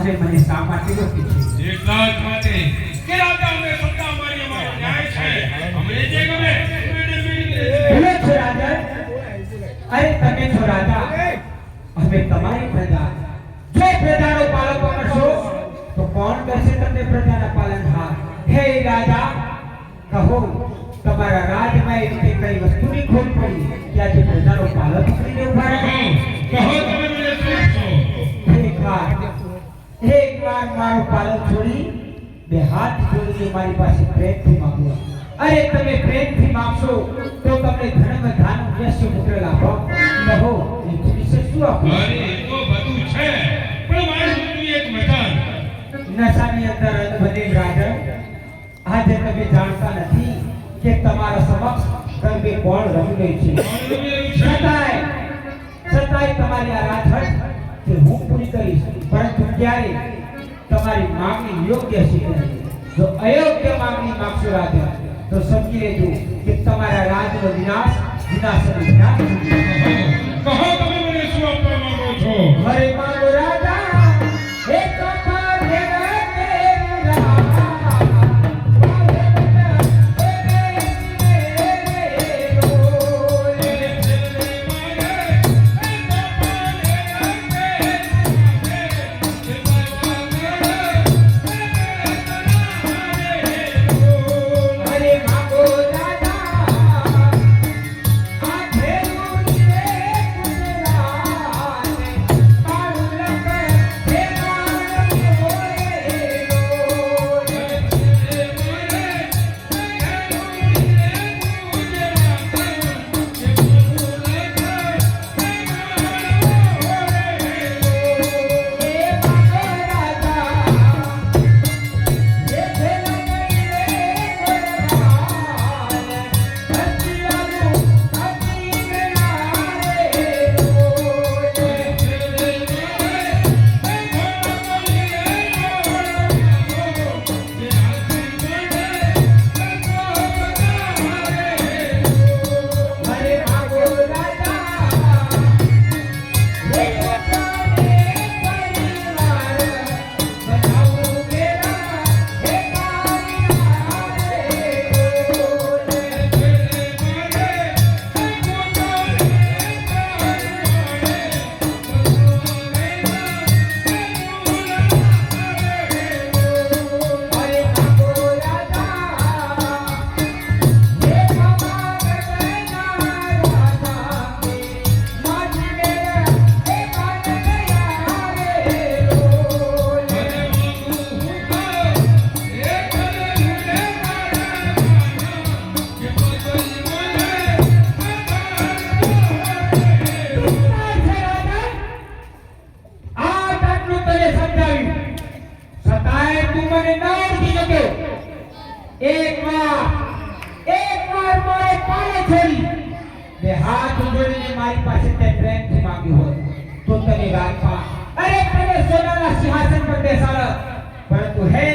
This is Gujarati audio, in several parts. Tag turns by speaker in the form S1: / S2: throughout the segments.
S1: અને મને શા માટે રોકી છે
S2: એટલા જ માટે. કે રાજા અમે સત્તા મારી અમારો ન્યાય છે. અમને જે ગમે
S1: ભલે છો રાજા. અરે તમે છો રાજા. અમે તમારી પ્રજા. જો પ્રજાનો પાલન કરશો તો કોણ કરશે તમને પ્રજાના પાલન? હા. હે રાજા કહો તમારા રાજમાં એવી કઈ વસ્તુની ખોટ પડી કે આજે પ્રજાનો પાલન કરીને
S2: ઊભા
S1: રહે?
S2: કહો.
S1: મારું પાલન છોડી બે હાથ જોડીને મારી પાસે પ્રેમથી માંગો. અરે તમે પ્રેમથી માંગશો તો તમને ધર્મ ધાન યશ પુત્ર લાભો કહો એ વિશે શું આપો?
S2: અરે એ તો બધું છે પણ મારે એક મકાન
S1: નશાની અંદર રંગ બને રાજા આજે તમે જાણતા નથી કે તમારા સમક્ષ ગરબે કોણ રમી રહી છે.
S2: રહ્યું છે?
S1: છતાંય છતાંય તમારી આ રાજહટ કે હું પૂરી કરીશ પરંતુ ક્યારે તમારી માંગણી યોગ્ય છે. જો અયોગ્ય માંગણી માગશો રાજા તો સમજી લેજો કે તમારા રાજનો વિનાશ વિનાશ
S2: કહો તમે મને શું આપવા માંગો છો?
S1: હરે મારી પાસે પ્રેમથી માંગ્યું હોત તો તને રાખવા અરે તને સોનાના સિંહાસન પર બેસાડ. પરંતુ હે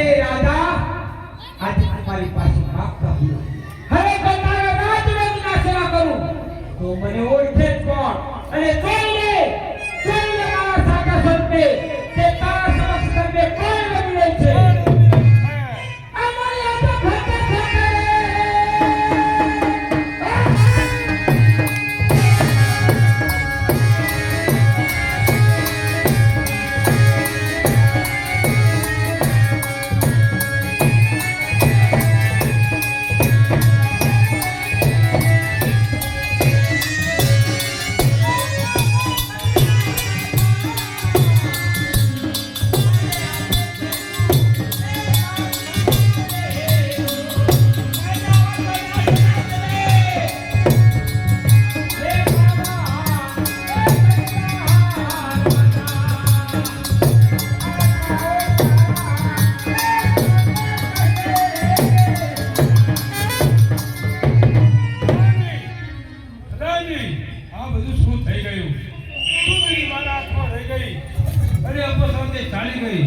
S2: ચાલી ગઈ.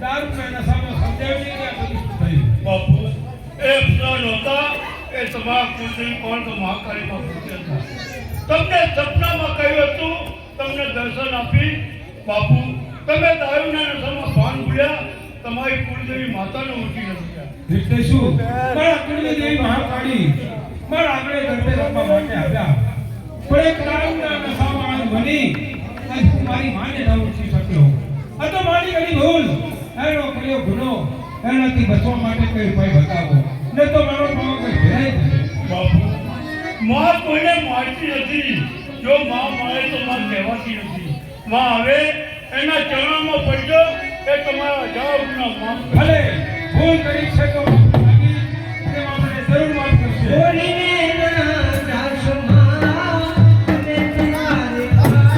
S2: દારૂના સામે સમજાવી કે આ બધું થયું
S3: બાપુ એ પ્રાણ હતા એ તમામ કુંડળી કોણ તો મહાકાળીમાં પૂજ્ય હતા. તમને સપનામાં કહ્યું હતું તમને દર્શન આપી બાપુ તમે દારૂના નશામાં ભાન ભૂલ્યા તમારી કુળદેવી માતાને ઉઠી નથી
S2: એટલે શું? મારા કુળદેવી મહાકાળી પણ આપણે ગરબે રમવા માટે આવ્યા. પણ એક દારૂના નશામાં બની મારી માને ન ઓળખી શક્યો. તમારી ઘણી ભૂલ. એ નોકરીઓ ગુનો એનાથી બચવા માટે કોઈ ઉપાય બતાવો. ને તો મારો પાવ કોઈ ભેરાય
S3: બાપુ માં કોઈને મારતી નથી. જો માં મારે તો માં કહેવાતી નથી. માં હવે એના ચરણોમાં પડજો એ તમારા હજારો ગુના માફ
S2: ભલે ભૂલ કરી છે તો આપણે જરૂર માફ કરશે.